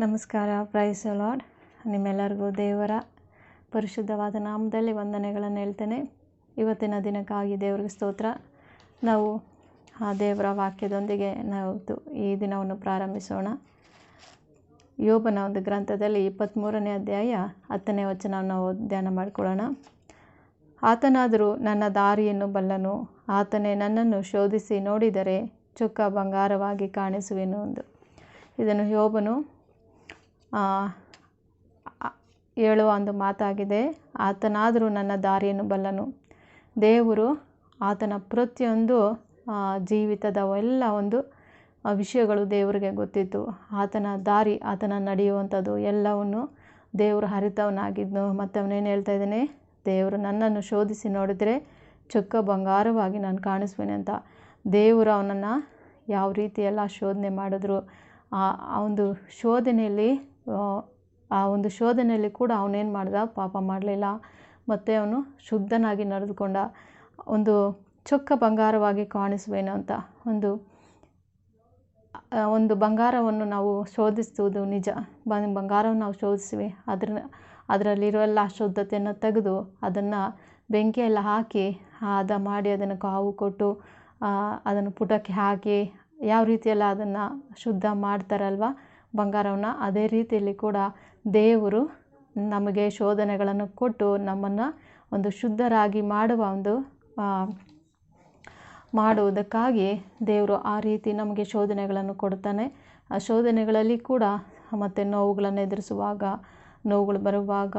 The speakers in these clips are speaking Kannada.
ನಮಸ್ಕಾರ ಪ್ರೈಸ್ ಲಾರ್ಡ್ ನಿಮ್ಮೆಲ್ಲರಿಗೂ ದೇವರ ಪರಿಶುದ್ಧವಾದ ನಾಮದಲ್ಲಿ ವಂದನೆಗಳನ್ನು ಹೇಳ್ತೇನೆ. ಇವತ್ತಿನ ದಿನಕ್ಕಾಗಿ ದೇವರಿಗೆ ಸ್ತೋತ್ರ. ನಾವು ಆ ದೇವರ ವಾಕ್ಯದೊಂದಿಗೆ ನಾವು ಈ ದಿನವನ್ನು ಪ್ರಾರಂಭಿಸೋಣ. ಯೋಬನ ಒಂದು ಗ್ರಂಥದಲ್ಲಿ ಇಪ್ಪತ್ತ್ಮೂರನೇ ಅಧ್ಯಾಯ ಹತ್ತನೇ ವಚನವನ್ನು ನಾವು ಧ್ಯಾನ ಮಾಡಿಕೊಳ್ಳೋಣ. ಆತನಾದರೂ ನನ್ನ ದಾರಿಯನ್ನು ಬಲ್ಲನು. ಆತನೇ ನನ್ನನ್ನು ಶೋಧಿಸಿ ನೋಡಿದರೆ ಚುಕ್ಕ ಬಂಗಾರವಾಗಿ ಕಾಣಿಸುವೆನು ಒಂದು ಇದನ್ನು ಯೋಬನು ಹೇಳುವ ಒಂದು ಮಾತಾಗಿದೆ. ಆತನಾದರೂ ನನ್ನ ದಾರಿಯನ್ನು ಬಲ್ಲನು. ದೇವರು ಆತನ ಪ್ರತಿಯೊಂದು ಜೀವಿತದ ಎಲ್ಲ ಒಂದು ವಿಷಯಗಳು ದೇವರಿಗೆ ಗೊತ್ತಿತ್ತು. ಆತನ ದಾರಿ, ಆತನ ನಡೆಯುವಂಥದ್ದು ಎಲ್ಲವನ್ನು ದೇವರು ಹರಿತವನಾಗಿದ್ನು ಮತ್ತು ಅವನೇನು ಹೇಳ್ತಾ ಇದ್ದಾನೆ? ದೇವರು ನನ್ನನ್ನು ಶೋಧಿಸಿ ನೋಡಿದರೆ ಚೊಕ್ಕ ಬಂಗಾರವಾಗಿ ನಾನು ಕಾಣಿಸ್ಬೇನೆ ಅಂತ. ದೇವರು ಅವನನ್ನು ಯಾವ ರೀತಿಯೆಲ್ಲ ಶೋಧನೆ ಮಾಡಿದ್ರು? ಆ ಒಂದು ಶೋಧನೆಯಲ್ಲಿ ಆ, ಒಂದು ಶೋಧನೆಯಲ್ಲಿ ಕೂಡ ಅವನೇನು ಮಾಡ್ದ? ಪಾಪ ಮಾಡಲಿಲ್ಲ. ಮತ್ತು ಅವನು ಶುದ್ಧನಾಗಿ ನಡೆದುಕೊಂಡ ಒಂದು ಚೊಕ್ಕ ಬಂಗಾರವಾಗಿ ಕಾಣಿಸುವೇನು ಅಂತ ಒಂದು ಒಂದು ಬಂಗಾರವನ್ನು ನಾವು ಶೋಧಿಸುವುದು ನಿಜ. ಬಂಗಾರವನ್ನು ನಾವು ಶೋಧಿಸಿವಿ. ಅದ್ರ ಅದರಲ್ಲಿರೋ ಎಲ್ಲ ಅಶುದ್ಧತೆಯನ್ನು ತೆಗೆದು ಅದನ್ನು ಬೆಂಕಿಯೆಲ್ಲ ಹಾಕಿ ಹದ ಮಾಡಿ ಅದನ್ನು ಕಾವು ಕೊಟ್ಟು ಅದನ್ನು ಪುಟಕ್ಕೆ ಹಾಕಿ ಯಾವ ರೀತಿಯೆಲ್ಲ ಅದನ್ನು ಶುದ್ಧ ಮಾಡ್ತಾರಲ್ವ? ಬಂಗಾರವನ್ನು ಅದೇ ರೀತಿಯಲ್ಲಿ ಕೂಡ ದೇವರು ನಮಗೆ ಶೋಧನೆಗಳನ್ನು ಕೊಟ್ಟು ನಮ್ಮನ್ನು ಒಂದು ಶುದ್ಧರಾಗಿ ಮಾಡುವ ಒಂದು ಮಾಡುವುದಕ್ಕಾಗಿ ದೇವರು ಆ ರೀತಿ ನಮಗೆ ಶೋಧನೆಗಳನ್ನು ಕೊಡ್ತಾನೆ ಆ ಶೋಧನೆಗಳಲ್ಲಿ ಕೂಡ ಮತ್ತು ನೋವುಗಳನ್ನು ಎದುರಿಸುವಾಗ, ನೋವುಗಳು ಬರುವಾಗ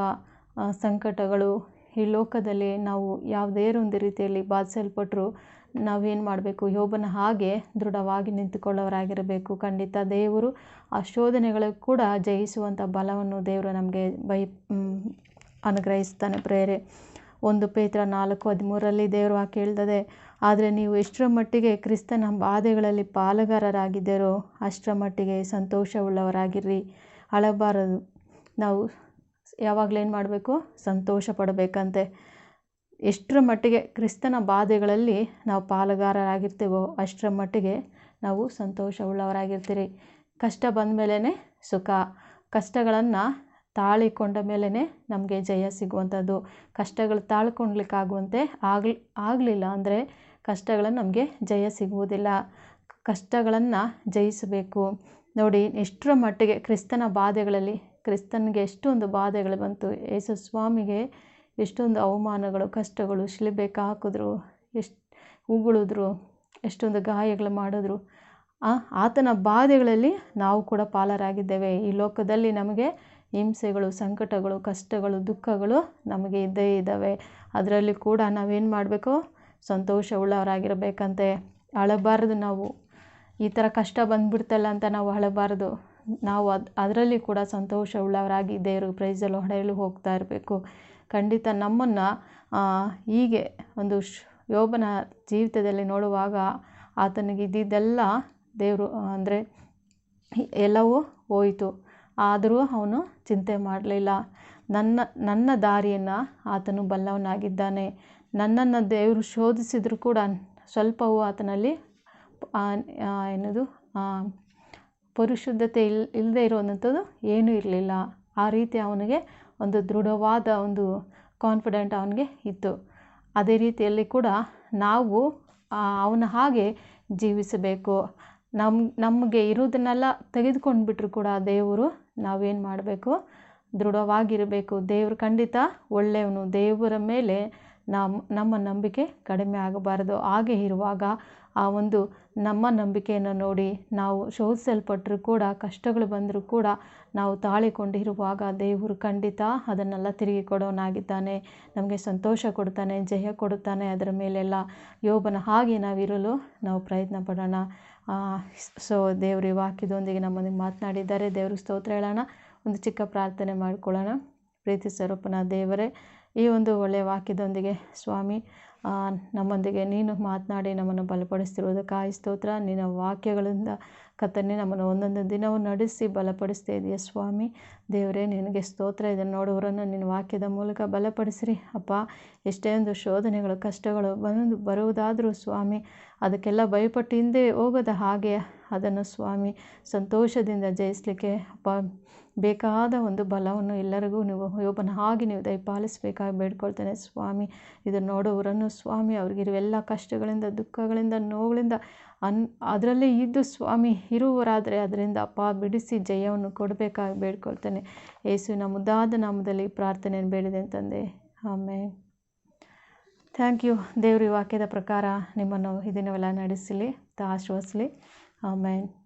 ಸಂಕಟಗಳು ಈ ಲೋಕದಲ್ಲಿ ನಾವು ಯಾವುದೇ ಒಂದು ರೀತಿಯಲ್ಲಿ ಬಾಧಿಸಲ್ಪಟ್ಟರು ನಾವೇನು ಮಾಡಬೇಕು? ಯೋಬನ ಹಾಗೆ ದೃಢವಾಗಿ ನಿಂತುಕೊಳ್ಳೋರಾಗಿರಬೇಕು ಖಂಡಿತ ದೇವರು ಆ ಶೋಧನೆಗಳು ಕೂಡ ಜಯಿಸುವಂಥ ಬಲವನ್ನು ದೇವರು ನಮಗೆ ಬೈ ಅನುಗ್ರಹಿಸ್ತಾನೆ ಪ್ರೇರೆ. ಒಂದು ಪೇತ್ರ ನಾಲ್ಕು ಹದಿಮೂರರಲ್ಲಿ ದೇವರು ವಾಕ್ಯ ಹೇಳ್ತದೆ ಆದರೆ ನೀವು ಎಷ್ಟರ ಮಟ್ಟಿಗೆ ಕ್ರಿಸ್ತನ ಬಾಧೆಗಳಲ್ಲಿ ಪಾಲುಗಾರರಾಗಿದ್ದೀರೋ ಅಷ್ಟರ ಮಟ್ಟಿಗೆ ಸಂತೋಷವುಳ್ಳವರಾಗಿರ್ರಿ. ಅಳಬಾರದು. ನಾವು ಯಾವಾಗಲೂ ಏನು ಮಾಡಬೇಕು? ಸಂತೋಷ ಪಡಬೇಕಂತೆ. ಎಷ್ಟರ ಮಟ್ಟಿಗೆ ಕ್ರಿಸ್ತನ ಬಾಧೆಗಳಲ್ಲಿ ನಾವು ಪಾಲುಗಾರರಾಗಿರ್ತೀವೋ ಅಷ್ಟರ ಮಟ್ಟಿಗೆ ನಾವು ಸಂತೋಷವುಳ್ಳವರಾಗಿರ್ತೀರಿ. ಕಷ್ಟ ಬಂದ ಮೇಲೇ ಸುಖ. ಕಷ್ಟಗಳನ್ನು ತಾಳಿಕೊಂಡ ಮೇಲೇ ನಮಗೆ ಜಯ ಸಿಗುವಂಥದ್ದು. ಕಷ್ಟಗಳು ತಾಳ್ಕೊಳ್ಲಿಕ್ಕಾಗುವಂತೆ ಆಗ್ಲಿ, ಆಗಲಿಲ್ಲ ಅಂದರೆ ಕಷ್ಟಗಳನ್ನು ನಮಗೆ ಜಯ ಸಿಗುವುದಿಲ್ಲ. ಕಷ್ಟಗಳನ್ನು ಜಯಿಸಬೇಕು. ನೋಡಿ, ಎಷ್ಟರ ಮಟ್ಟಿಗೆ ಕ್ರಿಸ್ತನ ಬಾಧೆಗಳಲ್ಲಿ ಕ್ರಿಸ್ತನಿಗೆ ಎಷ್ಟೊಂದು ಬಾಧೆಗಳು ಬಂತು. ಯೇಸು ಸ್ವಾಮಿಗೆ ಎಷ್ಟೊಂದು ಅವಮಾನಗಳು, ಕಷ್ಟಗಳು ಶಿಲುಬೆಗೆ ಹಾಕಿದ್ರು, ಎಷ್ಟು ಉಗುಳಿದ್ರು, ಎಷ್ಟೊಂದು ಗಾಯಗಳು ಮಾಡಿದ್ರು. ಆತನ ಬಾಧೆಗಳಲ್ಲಿ ನಾವು ಕೂಡ ಪಾಲರಾಗಿದ್ದೇವೆ. ಈ ಲೋಕದಲ್ಲಿ ನಮಗೆ ಹಿಂಸೆಗಳು, ಸಂಕಟಗಳು, ಕಷ್ಟಗಳು, ದುಃಖಗಳು ನಮಗೆ ಇದ್ದೇ ಇದ್ದಾವೆ. ಅದರಲ್ಲಿ ಕೂಡ ನಾವೇನು ಮಾಡಬೇಕು? ಸಂತೋಷವುಳ್ಳವರಾಗಿರಬೇಕಂತೆ. ಅಳಬಾರದು ನಾವು. ಈ ಥರ ಕಷ್ಟ ಬಂದ್ಬಿಡ್ತಲ್ಲ ಅಂತ ನಾವು ಅಳಬಾರದು. ನಾವು ಅದು, ಅದರಲ್ಲಿ ಕೂಡ ಸಂತೋಷವುಳ್ಳವರಾಗಿ ದೇವರು ಪ್ರೈಸಲ್ಲಿ ಹೊಡೆಯಲು ಹೋಗ್ತಾ ಇರಬೇಕು. ಖಂಡಿತ ನಮ್ಮನ್ನು ಹೀಗೆ ಒಂದು ಶ್, ಯೋಬನ ಜೀವಿತದಲ್ಲಿ ನೋಡುವಾಗ ಆತನಿಗೆ ಇದ್ದಿದ್ದೆಲ್ಲ ದೇವರು, ಅಂದರೆ ಎಲ್ಲವೂ ಹೋಯಿತು. ಆದರೂ ಅವನು ಚಿಂತೆ ಮಾಡಲಿಲ್ಲ. ನನ್ನ ನನ್ನ ದಾರಿಯನ್ನು ಆತನು ಬಲ್ಲವನಾಗಿದ್ದಾನೆ. ನನ್ನನ್ನು ದೇವರು ಶೋಧಿಸಿದರೂ ಕೂಡ ಸ್ವಲ್ಪವೂ ಆತನಲ್ಲಿ ಏನದು ಪರಿಶುದ್ಧತೆ ಇಲ್ ಇಲ್ಲದೆ ಇರುವಂಥದ್ದು ಏನೂ ಇರಲಿಲ್ಲ. ಆ ರೀತಿ ಅವನಿಗೆ ಒಂದು ದೃಢವಾದ ಒಂದು ಕಾನ್ಫಿಡೆಂಟ್ ಅವನಿಗೆ ಇತ್ತು. ಅದೇ ರೀತಿಯಲ್ಲಿ ಕೂಡ ನಾವು ಅವನ ಹಾಗೆ ಜೀವಿಸಬೇಕು. ನಮ್ಮ ನಮಗೆ ಇರೋದನ್ನೆಲ್ಲ ತೆಗೆದುಕೊಂಡು ಬಿಟ್ಟರು ಕೂಡ ದೇವರು, ನಾವೇನು ಮಾಡಬೇಕು? ದೃಢವಾಗಿರಬೇಕು. ದೇವರು ಖಂಡಿತ ಒಳ್ಳೆಯವನು. ದೇವರ ಮೇಲೆ ನಮ್ಮ ನಮ್ಮ ನಂಬಿಕೆ ಕಡಿಮೆ ಆಗಬಾರದು. ಹಾಗೆ ಇರುವಾಗ ಆ ಒಂದು ನಮ್ಮ ನಂಬಿಕೆಯನ್ನು ನೋಡಿ ನಾವು ಶೋಧಿಸಲ್ಪಟ್ಟರೂ ಕೂಡ, ಕಷ್ಟಗಳು ಬಂದರೂ ಕೂಡ ನಾವು ತಾಳಿಕೊಂಡಿರುವಾಗ ದೇವರು ಖಂಡಿತ ಅದನ್ನೆಲ್ಲ ತಿರುಗಿ ಕೊಡೋನಾಗಿದ್ದಾನೆ. ನಮಗೆ ಸಂತೋಷ ಕೊಡ್ತಾನೆ, ಜಯ ಕೊಡುತ್ತಾನೆ. ಅದರ ಮೇಲೆಲ್ಲ ಯೋಬನ ಹಾಗೆ ನಾವಿರಲು ನಾವು ಪ್ರಯತ್ನ ಪಡೋಣ. ಸೊ ದೇವರು ಈ ವಾಕ್ಯದೊಂದಿಗೆ ನಮ್ಮೊಂದಿಗೆ ಮಾತನಾಡಿದ್ದಾರೆ. ದೇವರು ಸ್ತೋತ್ರ ಹೇಳೋಣ. ಒಂದು ಚಿಕ್ಕ ಪ್ರಾರ್ಥನೆ ಮಾಡಿಕೊಳ್ಳೋಣ. ಪ್ರೀತಿ ಸ್ವರೂಪನ ದೇವರೇ ಈ ಒಂದು ಒಳ್ಳೆಯ ವಾಕ್ಯದೊಂದಿಗೆ, ಸ್ವಾಮಿ ನಮ್ಮೊಂದಿಗೆ ನೀನು ಮಾತನಾಡಿ ನಮ್ಮನ್ನು ಬಲಪಡಿಸ್ತಿರುವುದಕ್ಕಾಗಿ ಸ್ತೋತ್ರ. ನಿನ್ನ ವಾಕ್ಯಗಳಿಂದ ಕಥನೆ ನಮ್ಮನ್ನು ಒಂದೊಂದು ದಿನವೂ ನಡೆಸಿ ಬಲಪಡಿಸ್ತಾ ಇದೆಯಾ ಸ್ವಾಮಿ. ದೇವರೇ, ನಿನಗೆ ಸ್ತೋತ್ರ. ಇದನ್ನು ನೋಡುವವರನ್ನು ನಿನ್ನ ವಾಕ್ಯದ ಮೂಲಕ ಬಲಪಡಿಸಿರಿ. ಅಪ್ಪ, ಎಷ್ಟೇ ಒಂದು ಶೋಧನೆಗಳು, ಕಷ್ಟಗಳು ಬಂದು ಬರುವುದಾದರೂ ಸ್ವಾಮಿ, ಅದಕ್ಕೆಲ್ಲ ಭಯಪಟ್ಟು ಹಿಂದೆ ಹೋಗದ ಹಾಗೆ ಅದನ್ನು ಸ್ವಾಮಿ, ಸಂತೋಷದಿಂದ ಜಯಿಸಲಿಕ್ಕೆ ಅಪ್ಪ ಬೇಕಾದ ಒಂದು ಬಲವನ್ನು ಎಲ್ಲರಿಗೂ ನೀವು ಯೋಬನ ಹಾಗೆ ನೀವು ದಯಪಾಲಿಸಬೇಕಾಗಿ ಬೇಡ್ಕೊಳ್ತೇನೆ. ಸ್ವಾಮಿ, ಇದನ್ನು ನೋಡೋವರನ್ನು ಸ್ವಾಮಿ ಅವ್ರಿಗಿರುವ ಎಲ್ಲ ಕಷ್ಟಗಳಿಂದ, ದುಃಖಗಳಿಂದ, ನೋವುಗಳಿಂದ ಅನ್, ಅದರಲ್ಲೇ ಇದ್ದು ಸ್ವಾಮಿ ಇರುವವರಾದರೆ ಅದರಿಂದ ಅಪ್ಪ ಬಿಡಿಸಿ ಜಯವನ್ನು ಕೊಡಬೇಕಾಗಿ ಬೇಡ್ಕೊಳ್ತೇನೆ. ಯೇಸುವಿನ ಮುದ್ದಾದ ನಾಮದಲ್ಲಿ ಪ್ರಾರ್ಥನೆಯನ್ನು ಬೇಡಿದೆ ಅಂತಂದೆ ಆಮೇಲೆ ಥ್ಯಾಂಕ್ ಯು. ದೇವ್ರ ವಾಕ್ಯದ ಪ್ರಕಾರ ನಿಮ್ಮನ್ನು ಇದನ್ನೆಲ್ಲ ನಡೆಸಲಿ ಆಶ್ವಾಸಲಿ ಆಮೇಲೆ